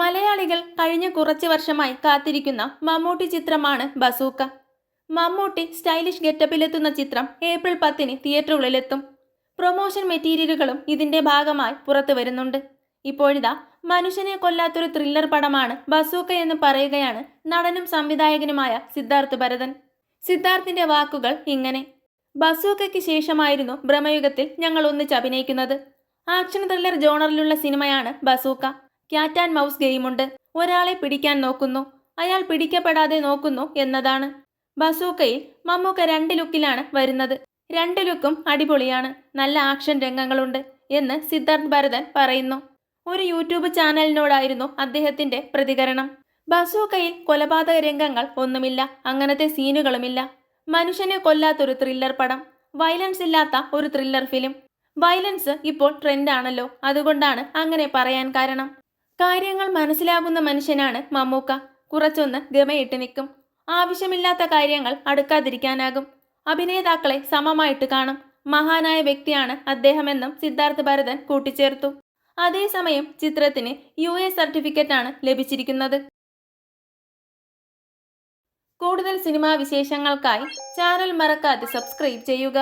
മലയാളികൾ കഴിഞ്ഞ കുറച്ച് വർഷമായി കാത്തിരിക്കുന്ന മമ്മൂട്ടി ചിത്രമാണ് ബസൂക്ക. മമ്മൂട്ടി സ്റ്റൈലിഷ് ഗെറ്റപ്പിലെത്തുന്ന ചിത്രം ഏപ്രിൽ പത്തിന് തിയേറ്ററുകളിലെത്തും. പ്രൊമോഷൻ മെറ്റീരിയലുകളും ഇതിന്റെ ഭാഗമായി പുറത്തു വരുന്നുണ്ട്. ഇപ്പോഴിതാ മനുഷ്യനെ കൊല്ലാത്തൊരു ത്രില്ലർ പടമാണ് ബസൂക്ക എന്ന് പറയുകയാണ് നടനും സംവിധായകനുമായ സിദ്ധാർത്ഥ് ഭരതൻ. സിദ്ധാർത്ഥിന്റെ വാക്കുകൾ ഇങ്ങനെ. ബസൂക്കയ്ക്ക് ശേഷമായിരുന്നു ഭ്രമയുഗത്തിൽ ഞങ്ങൾ ഒന്നിച്ച് അഭിനയിക്കുന്നത്. ആക്ഷൻ ത്രില്ലർ ജോണറിലുള്ള സിനിമയാണ് ബസൂക്ക. ക്യാറ്റ് ആൻഡ് മൗസ് ഗെയിമുണ്ട് ഒരാളെ പിടിക്കാൻ നോക്കുന്നു. അയാൾ പിടിക്കപ്പെടാതെ നോക്കുന്നു എന്നതാണ്. ബസൂക്കയിൽ മമ്മൂക്ക രണ്ട് ലുക്കിലാണ് വരുന്നത്. രണ്ട് ലുക്കും അടിപൊളിയാണ്. നല്ല ആക്ഷൻ രംഗങ്ങളുണ്ട് എന്ന് സിദ്ധാർത്ഥ് ഭരതൻ പറയുന്നു. ഒരു യൂട്യൂബ് ചാനലിനോടായിരുന്നു അദ്ദേഹത്തിന്റെ പ്രതികരണം. ബസൂക്കയിൽ കൊലപാതക രംഗങ്ങൾ ഒന്നുമില്ല. അങ്ങനത്തെ സീനുകളുമില്ല. മനുഷ്യനെ കൊല്ലാത്തൊരു ത്രില്ലർ പടം. വയലൻസ് ഇല്ലാത്ത ഒരു ത്രില്ലർ ഫിലിം വയലൻസ് ഇപ്പോൾ ട്രെൻഡാണല്ലോ അതുകൊണ്ടാണ് അങ്ങനെ പറയാൻ കാരണം. കാര്യങ്ങൾ മനസ്സിലാകുന്ന മനുഷ്യനാണ് മമ്മൂക്ക. കുറച്ചൊന്ന് ഗമയിട്ട് നിൽക്കും. ആവശ്യമില്ലാത്ത കാര്യങ്ങൾ അടുക്കാതിരിക്കാനാകും. അഭിനേതാക്കളെ സമമായിട്ട് കാണും. മഹാനായ വ്യക്തിയാണ് അദ്ദേഹമെന്നും സിദ്ധാർത്ഥ് ഭരതൻ കൂട്ടിച്ചേർത്തു. അതേസമയം ചിത്രത്തിന് യു എ ആണ് ലഭിച്ചിരിക്കുന്നത്. കൂടുതൽ സിനിമാ വിശേഷങ്ങൾക്കായി ചാനൽ മറക്കാതെ സബ്സ്ക്രൈബ് ചെയ്യുക.